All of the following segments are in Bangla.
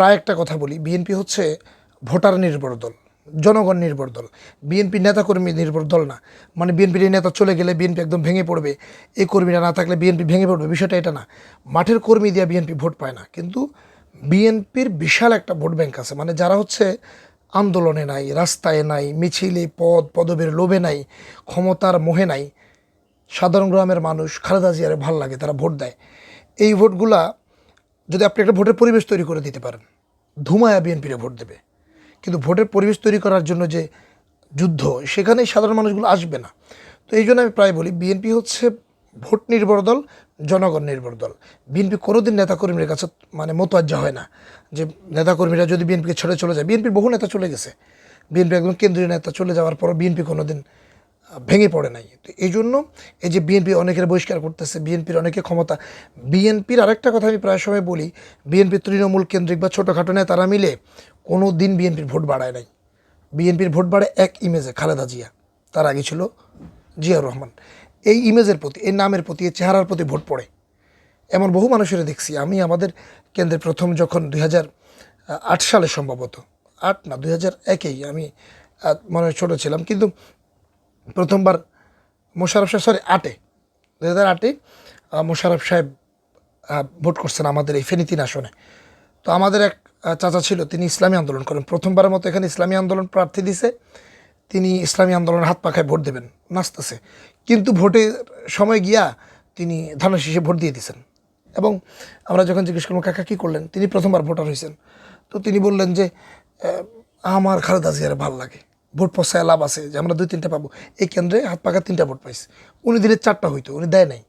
প্রায় একটা কথা বলি। বিএনপি হচ্ছে ভোটার নির্ভর দল, জনগণ নির্ভর দল। বিএনপি নেতাকর্মী নির্ভর দল না। মানে বিএনপির নেতা চলে গেলে বিএনপি একদম ভেঙে পড়বে। এই কর্মীরা না থাকলে বিএনপি ভেঙে পড়বে। বিষয়টা এটা না। মাঠের কর্মী দিয়ে বিএনপি ভোট পায় না। কিন্তু বিএনপির বিশাল একটা ভোট ব্যাংক আছে। মানে যারা হচ্ছে আন্দোলনে নাই, রাস্তায় নাই, মিছিলে পদ, পদবের লোভে নাই, ক্ষমতার মোহে নাই, সাধারণ গ্রামের মানুষ, খালেদা জিয়ারে ভালো লাগে, তারা ভোট দেয়। এই ভোটগুলা যদি আপনি একটা ভোটের পরিবেশ তৈরি করে দিতে পারেন, ধুমায়া বিএনপিরে ভোট দেবে। কিন্তু ভোটের পরিবেশ তৈরি করার জন্য যে যুদ্ধ সেখানে সাধারণ মানুষগুলো আসবে না। তো এই জন্য আমি প্রায় বলি, বিএনপি হচ্ছে ভোট নির্ভর দল, জনগণ নির্ভর দল। বিএনপি কোনোদিন নেতাকর্মীর কাছে মানে মোতাজ্জা হয় না যে নেতাকর্মীরা যদি বিএনপিকে ছেড়ে চলে যায়। বিএনপির বহু নেতা চলে গেছে। বিএনপি একদম কেন্দ্রীয় নেতা চলে যাওয়ার পর বিএনপি কোনোদিন ভেঙে পড়ে নাই। তো এই জন্য এই যে বিএনপি অনেকের বহিষ্কার করতেছে বিএনপির অনেকে ক্ষমতা বিএনপির আরেকটা কথা আমি প্রায় সময় বলি বিএনপি তৃণমূল কেন্দ্রিক বা ছোটোখাটো তারা মিলে কোনো দিন বিএনপির ভোট বাড়ায় নাই। বিএনপির ভোট বাড়ে এক ইমেজে খালেদা জিয়া। তার আগে ছিল জিয়াউর রহমান। এই ইমেজের প্রতি, এই নামের প্রতি, এই চেহারার প্রতি ভোট পড়ে। এমন বহু মানুষের দেখছি। আমি আমাদের কেন্দ্রের প্রথম যখন দুই আট সালে সম্ভবত, আট না, দুই হাজার একেই আমি মনে হয় ছোটো ছিলাম। কিন্তু প্রথমবার মোশারফ সাহেব সরি আটে। দু হাজার আটে মোশারফ সাহেব ভোট করছেন আমাদের এই ফেনী তিন আসনে। তো আমাদের এক চাচা ছিল, তিনি ইসলামী আন্দোলন করেন। প্রথমবারের মতো এখানে ইসলামী আন্দোলন প্রার্থী দিছে। তিনি ইসলামী আন্দোলনের হাত পাখায় ভোট দেবেন, নাচতেছে। কিন্তু ভোটের সময় গিয়া তিনি ধানের শীষে ভোট দিয়ে দিয়েছেন এবং আমরা যখন জিজ্ঞেস করলাম, কাকা, কী করলেন? তিনি প্রথমবার ভোটার হয়েছেন তো তিনি বললেন যে আমার খালেদা জিয়ার ভালো লাগে। ভোট পসায় লাভ আছে, যে আমরা দুই তিনটা পাবো। এই কেন্দ্রে হাত পাকা তিনটা ভোট পাইছে। উনি দিলে চারটা হইতো, উনি দেয় নাই।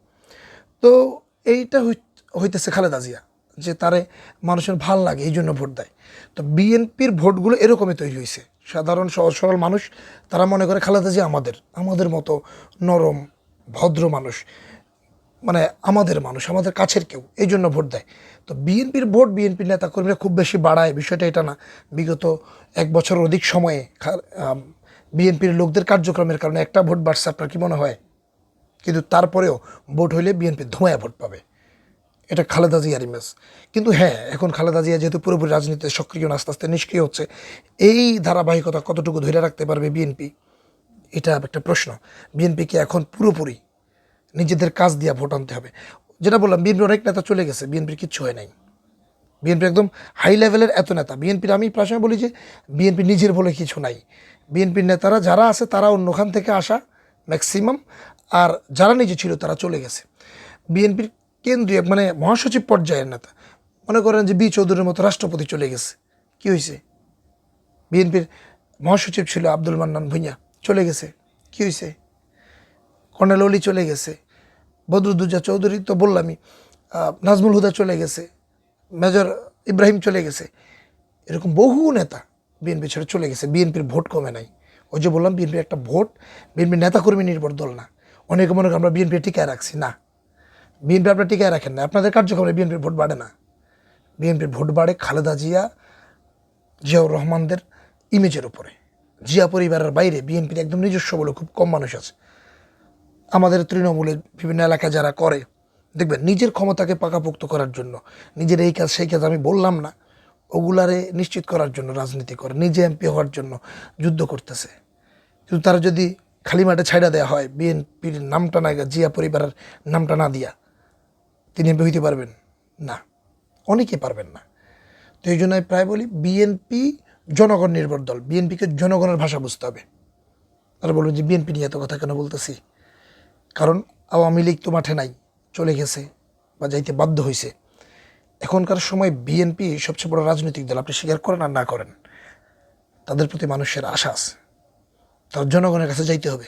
তো এইটা হই- হইতেছে খালেদা জিয়া, যে তারে মানুষের ভালো লাগে, এই জন্য ভোট দেয়। তো বিএনপির ভোটগুলো এরকমই তৈরি হয়েছে সাধারণ, সহজ, সরল মানুষ, তারা মনে করে খালেদা জিয়া আমাদের আমাদের মতো নরম, ভদ্র মানুষ। মানে আমাদের মানুষ, আমাদের কাছের কেউ এই জন্য ভোট দেয়। তো বিএনপির ভোট বিএনপির নেতাকর্মীরা খুব বেশি বাড়ায়, বিষয়টা এটা না। বিগত এক বছর অধিক সময়ে বিএনপির লোকদের কার্যক্রমের কারণে একটা ভোট বাড়ছে, আপনার কি মনে হয়? কিন্তু তারপরেও ভোট হইলে বিএনপি ধোঁয়া ভোট পাবে। এটা খালেদা জিয়ার ইমেজ কিন্তু হ্যাঁ এখন খালেদা জিয়া যেহেতু পুরোপুরি রাজনীতিতে সক্রিয়, আস্তে আস্তে নিষ্ক্রিয় হচ্ছে, এই ধারাবাহিকতা কতটুকু ধরে রাখতে পারবে বিএনপি? এটা একটা প্রশ্ন। বিএনপিকে এখন পুরোপুরি নিজেদের কাজ দিয়ে ভোট আনতে হবে। যেটা বললাম বিএনপি অনেক নেতা চলে গেছে, বিএনপির কিচ্ছু হয় নাই। বিএনপি একদম হাই লেভেলের এত নেতা। বিএনপির আমি প্রায় বলি যে, বিএনপি নিজের বলে কিছু নাই। বিএনপির নেতারা যারা আছে, তারা অন্যখান থেকে আসা ম্যাক্সিমাম আর যারা নিজে ছিল, তারা চলে গেছে। বিএনপির কেন্দ্রীয় মানে মহাসচিব পর্যায়ের নেতা। মনে করেন যে বি চৌধুরীর মতো রাষ্ট্রপতি চলে গেছে। কি হয়েছে বিএনপির মহাসচিব ছিল আব্দুল মান্নান ভুঁইয়া। চলে গেছে। কি হয়েছে কর্নেল অলি চলে গেছে। বদরুদ্দুজা চৌধুরী তো বললামই নাজমুল হুদা চলে গেছে, মেজর ইব্রাহিম চলে গেছে। এরকম বহু নেতা বিএনপি ছেড়ে চলে গেছে, বিএনপির ভোট কমে নাই। ওই যে বললাম বিএনপির একটা ভোট বিএনপির নেতাকর্মী নির্ভর দল না। অনেকে মনে করেন আমরা বিএনপি টিকায় রাখছি, না। বিএনপি আপনার টিকায় রাখেন না। আপনাদের কার্যক্রমে বিএনপির ভোট বাড়ে না। বিএনপির ভোট বাড়ে খালেদা জিয়া, জিয়াউর রহমানদের ইমেজের উপরে। জিয়া পরিবারের বাইরে বিএনপির একদম নিজস্ব বলে খুব কম মানুষ আছে। আমাদের তৃণমূলের বিভিন্ন এলাকায় যারা করে, দেখবেন নিজের ক্ষমতাকে পাকাপোক্ত করার জন্য, নিজের এই কাজ, সেই কাজ আমি বললাম না, ওগুলারে নিশ্চিত করার জন্য, রাজনীতি করে, নিজে এমপি হওয়ার জন্য যুদ্ধ করতেছে। কিন্তু তারা যদি খালি মাঠে ছাইড়া দেওয়া হয়, বিএনপির নামটা না জিয়া পরিবারের নামটা না দিয়া, তিনি এমপি হইতে পারবেন? না। অনেকে পারবেন না। তো এই জন্য আমি প্রায় বলি, বিএনপি জনগণ নির্ভর দল, বিএনপিকে জনগণের ভাষা বুঝতে হবে। তারা বলবেন যে, বিএনপি নিয়ে এত কথা কেন বলতেছি? কারণ আওয়ামী লীগ তো মাঠে নাই, চলে গেছে বা যাইতে বাধ্য হয়েছে এখনকার সময় বিএনপি সবচেয়ে বড় রাজনৈতিক দল, আপনি স্বীকার করেন আর না করেন, তাদের প্রতি মানুষের আশা আছে। তার জনগণের কাছে যাইতে হবে।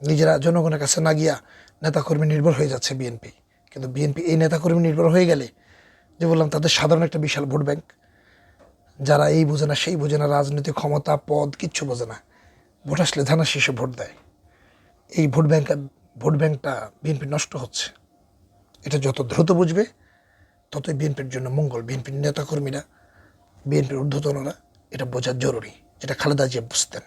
নিজেরা জনগণের কাছে না গিয়া নেতাকর্মী নির্ভর হয়ে যাচ্ছে বিএনপি। কিন্তু বিএনপি এই নেতাকর্মী নির্ভর হয়ে গেলে, যে বললাম, তাদের সাধারণ একটা বিশাল ভোট ব্যাংক। যারা এই বোঝে না, সেই বোঝে না, রাজনৈতিক ক্ষমতা, পদ কিচ্ছু বোঝে না। ভোট আসলে ধানা শীষে ভোট দেয়। এই ভোট ব্যাংক, ভোট ব্যাংকটা বিএনপি নষ্ট হচ্ছে। এটা যত দ্রুত বুঝবে, ততই বিএনপির জন্য মঙ্গল। বিএনপির নেতাকর্মীরা বিএনপির ঊর্ধ্বতনরা, এটা বোঝা জরুরি। যেটা খালেদা জিয়া বুঝতেন।